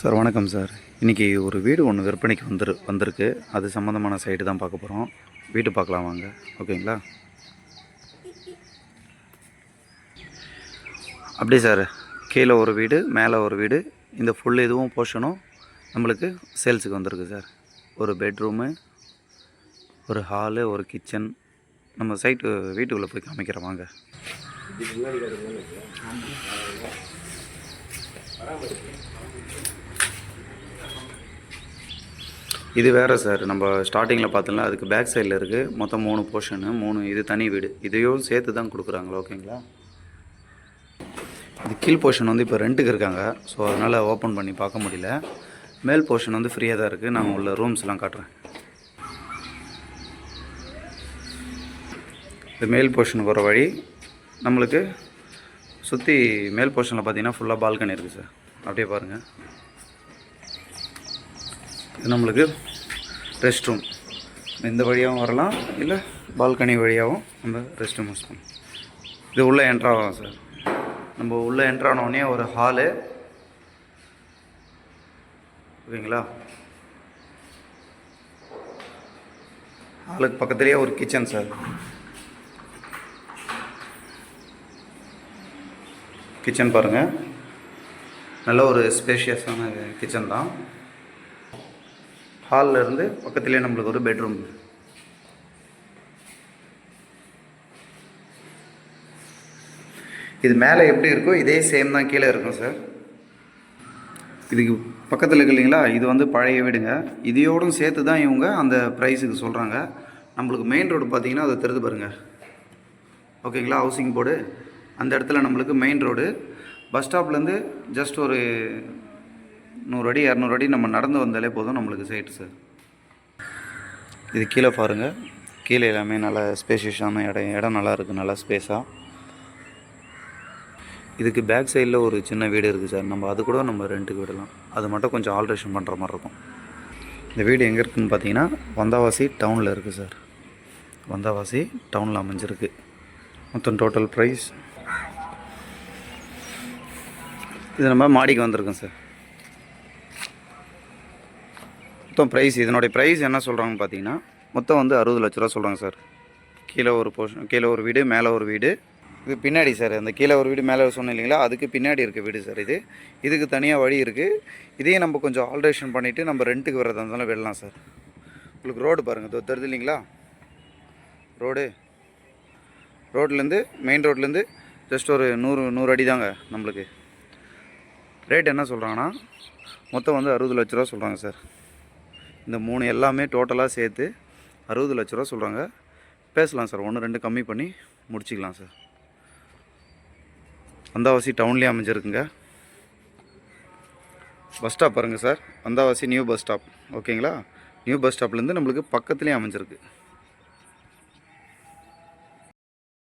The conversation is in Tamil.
சார் வணக்கம் சார். இன்றைக்கி ஒரு வீடு ஒன்று விற்பனைக்கு வந்துரு வந்திருக்கு. அது சம்மந்தமான சைடு தான் பார்க்க போகிறோம் வீட்டு பார்க்கலாம் வாங்க. ஓகேங்களா? அப்படி சார் கீழே ஒரு வீடு மேலே ஒரு வீடு. இந்த ஃபுல் இதுவும் போர்ஷனும் நம்மளுக்கு சேல்ஸுக்கு வந்திருக்கு சார். ஒரு பெட்ரூமு ஒரு ஹாலு ஒரு கிச்சன் நம்ம சைட்டு வீட்டுக்குள்ளே போய் காமிக்கிறோம் வாங்க. இது வேறு சார் நம்ம ஸ்டார்டிங்கில் பார்த்தோம்ல அதுக்கு பேக் சைடில் இருக்குது மொத்தம் மூணு போர்ஷனு மூணு இது தனி வீடு. இதையும் சேர்த்து தான் கொடுக்குறாங்களா ஓகேங்களா இது கீழ் போர்ஷன் வந்து இப்போ ரெண்ட்டுக்கு இருக்காங்க. ஸோ அதனால் ஓப்பன் பண்ணி பார்க்க முடியல. மேல் போர்ஷன் வந்து ஃப்ரீயாக தான் இருக்குது நான் உள்ள ரூம்ஸ்லாம் காட்டுறேன். இது மேல் போர்ஷனுக்கு வர வழி நம்மளுக்கு சுற்றி மேல் போர்ஷனில் பார்த்தீங்கன்னா ஃபுல்லாக பால்கனி இருக்குது சார். அப்படியே பாருங்கள் இது நம்மளுக்கு ரெஸ்ட் ரூம் இந்த வழியாகவும் வரலாம் இல்லை பால்கனி வழியாகவும் நம்ம ரெஸ்ட் ரூம் யூஸ் பண்ணலாம் இது உள்ளே என்ட்ராகும் சார் நம்ம உள்ளே என்ட்ரானோடனே ஒரு ஹாலு ஓகேங்களா ஹாலுக்கு பக்கத்துலேயே ஒரு கிச்சன் சார் கிச்சன் பாருங்கள் நல்ல ஒரு ஸ்பேஷியஸான கிச்சன் தான். ஹாலில் இருந்து பக்கத்துலேயே நம்மளுக்கு ஒரு பெட்ரூம் இது மேலே எப்படி இருக்கோ இதே சேம் தான் கீழே இருக்கும் சார் இதுக்கு பக்கத்தில் இருக்கு இல்லைங்களா? இது வந்து பழைய வீடுங்க. இதையோடும் சேர்த்து தான் இவங்க அந்த ப்ரைஸுக்கு சொல்கிறாங்க நம்மளுக்கு மெயின் ரோடு பார்த்தீங்கன்னா அதை தெரிந்து பாருங்கள் ஓகேங்களா? ஹவுசிங் போர்டு அந்த இடத்துல நம்மளுக்கு மெயின் ரோடு பஸ் ஸ்டாப்லேருந்து ஜஸ்ட் ஒரு நூறு அடி இரநூறு அடி நம்ம நடந்து வந்தாலே போதும் நம்மளுக்கு சைட்டு சார் இது கீழே பாருங்கள் கீழே எல்லாமே நல்லா ஸ்பேஷியஸான இடம் இடம் நல்லா இருக்குது நல்லா ஸ்பேஸாக இதுக்கு பேக் சைடில் ஒரு சின்ன வீடு இருக்குது சார் நம்ம அது கூட நம்ம ரெண்ட்டுக்கு விடலாம். அது மட்டும் கொஞ்சம் ஆல்ட்ரேஷன் பண்ணுற மாதிரி இருக்கும். இந்த வீடு எங்கே இருக்குதுன்னு பார்த்தீங்கன்னா வந்தாவாசி டவுனில் இருக்குது சார் வந்தாவாசி டவுனில் அமைஞ்சிருக்கு. மொத்தம் டோட்டல் ப்ரைஸ் இது நம்ம மாடிக்கு வந்திருக்கோம் சார் மொத்தம் ப்ரைஸ் இதனுடைய ப்ரைஸ் என்ன சொல்கிறாங்கன்னு பார்த்தீங்கன்னா மொத்தம் வந்து அறுபது லட்ச ரூபா சொல்கிறாங்க சார் கீழே ஒரு போர்ஷன் கீழே ஒரு வீடு மேலே ஒரு வீடு. இது பின்னாடி சார் அந்த கீழே ஒரு வீடு மேலே சொன்னேன் இல்லைங்களா? அதுக்கு பின்னாடி இருக்க வீடு சார் இது. இதுக்கு தனியாக வழி இருக்குது இதையும் நம்ம கொஞ்சம் ஆல்ட்ரேஷன் பண்ணிவிட்டு நம்ம ரெண்ட்டுக்கு வர்றதா இருந்தாலும் விடலாம் சார் உங்களுக்கு ரோடு பாருங்கள் இதோ இல்லைங்களா? ரோடு ரோட்லேருந்து மெயின் ரோட்லேருந்து ஜஸ்ட் ஒரு நூறு நூறு அடி தாங்க நம்மளுக்கு. ரேட் என்ன சொல்கிறாங்கன்னா மொத்தம் வந்து அறுபது லட்ச ரூபா சொல்கிறாங்க சார் இந்த மூணு எல்லாமே டோட்டலாக சேர்த்து அறுபது லட்ச ரூபா சொல்கிறாங்க பேசலாம் சார். ஒன்று ரெண்டு கம்மி பண்ணி முடிச்சிக்கலாம் சார். அந்தாவாசி டவுன்லேயே அமைஞ்சிருக்குங்க. பஸ் ஸ்டாப் பாருங்கள் சார். அந்தாவாசி நியூ பஸ் ஸ்டாப். ஓகேங்களா? நியூ பஸ் ஸ்டாப்லேருந்து நம்மளுக்கு பக்கத்துலேயே அமைஞ்சிருக்கு.